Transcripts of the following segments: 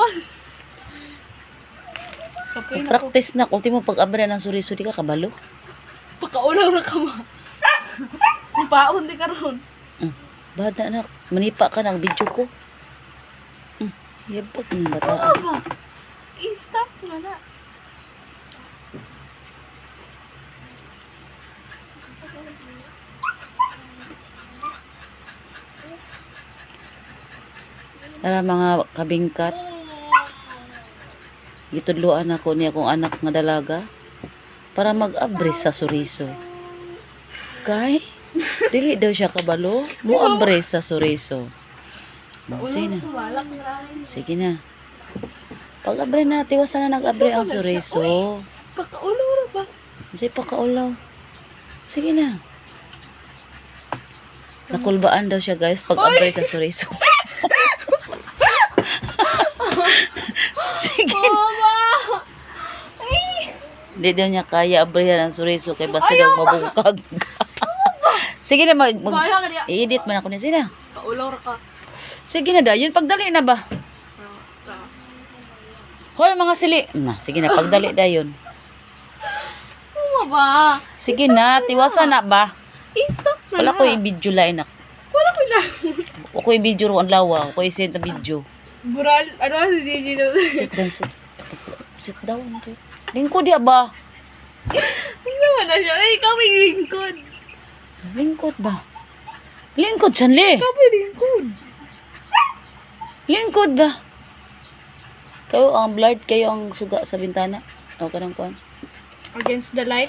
Iwan. Kapoy na ko. Practice na. Ultimo pag-abra ng suri-suri ka, kabalo. Pagkaulaw na ka ma. Paon di karon. Mm. Bada na. Manipa ka ng video ko. Mm. Yabot ng Ano bataan. ba? I-stop na na. Tara mga kabingkat. Gitudluan ako niya kung anak nga dalaga para mag-abres sa suriso. Kay, dili daw siya kabalo, mo abres sa suriso. Sige na. Sige na. Pag-abre na, tiwasan na nag-abre ang suriso. Pagkaulaw na ba? Sige pa kaulaw. Sige na. Nakulbaan daw siya guys pag-abre sa suriso. Sige Mama! Ay! Hindi daw niya kaya abrihan ang suriso kay basta daw mabungkag. Sige na, mag, mag Wala ka niya. i-edit man ako niya. Sige na. Ra ka. Sige na dayon, pagdali na ba? Hoy mga sili. Na, sige na, pagdali dayon. Ano ba? Sige na, tiwasa na ba? I-stop na Wala na. ko i-video lain ako. Wala ko lang. Ako i-video ro ang lawa. Ako i-send na video. Bural, ano Gigi na? Sit down, sit. Sit down. okay. Lingkod ya ba? Tingnan mo na siya. Ay, ikaw may lingkod. Lingkod ba? Lingkod, sanli. Ikaw may lingkod. Lingkod ba? Kayo ang blurred, kayo ang suga sa bintana. O kanang kuan. Against the light.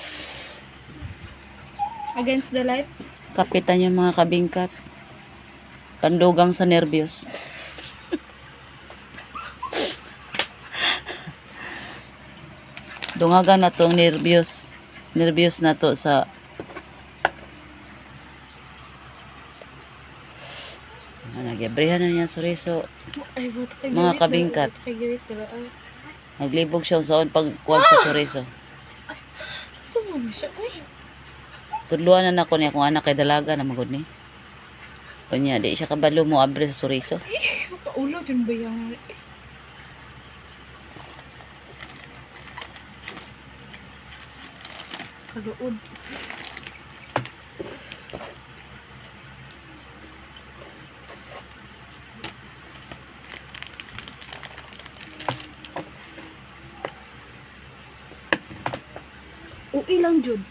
Against the light. Kapitan yung mga kabingkat. Pandugang sa nervyos. Dungagan na tong nervyos. Nervyos na to sa Ah, Nagyabrihan na niya suriso. Mga kabingkat. Ay, Naglibog siya sa pag kuwan sa suriso. siya. Ay, Tudluan na nako niya kung anak kay dalaga na magod ni. Kunya, di siya kabalo mo abre sa suriso. makaulaw yun ba yung... Kaluod. Uwi lang, Jud.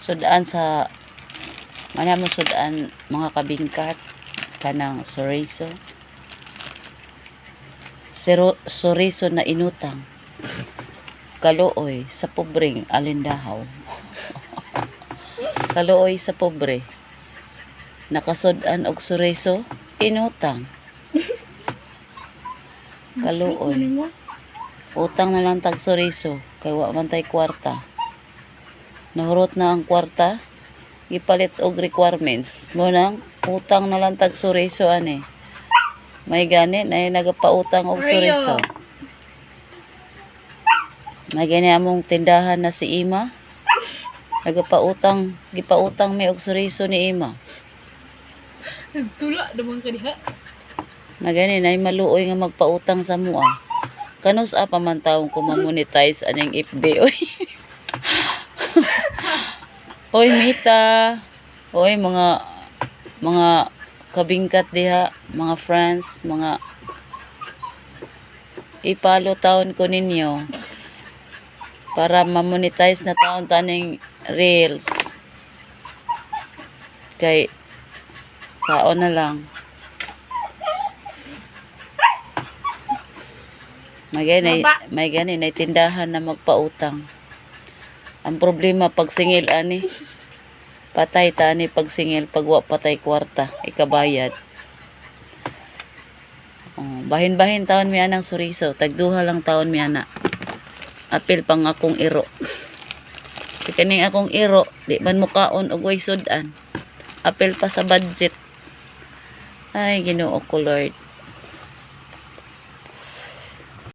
Sudaan sa mana mo sudaan mga kabingkat kanang soriso. Sero, soriso na inutang. Kaluoy sa pobreng alindahaw. Kaluoy sa pobre. Nakasudan og soriso inutang. Kaluoy. Utang na lang tag soriso kay wa man tay kwarta. Nahurot na ang kwarta, gipalit og requirements. Mo nang utang na lang tag soriso ani. May gani na nagapautang og soriso. May gani among tindahan na si Ima. Nagapautang, gipautang mi og soriso ni Ima. Tula naman ka diha. Na gani na maluoy nga magpautang sa mua. Kanus apa man taong ko monetize aning FB oy. Oy Mita. Oy mga mga kabingkat diha, mga friends, mga ipalo taon ko ninyo para ma-monetize na taon taning reels. Kay saon na lang. May gani, Baba. may gani na tindahan na magpautang. Ang problema pag singil ani, patay ta ani pag singil pag wa patay kwarta, ikabayad. Oh, bahin-bahin taon mi anang suriso, tagduha lang taon mi ana. Apil pang akong iro. Kaning akong iro, di man mukaon og way sudan. Apil pa sa budget. Ay, Ginoo ko Lord.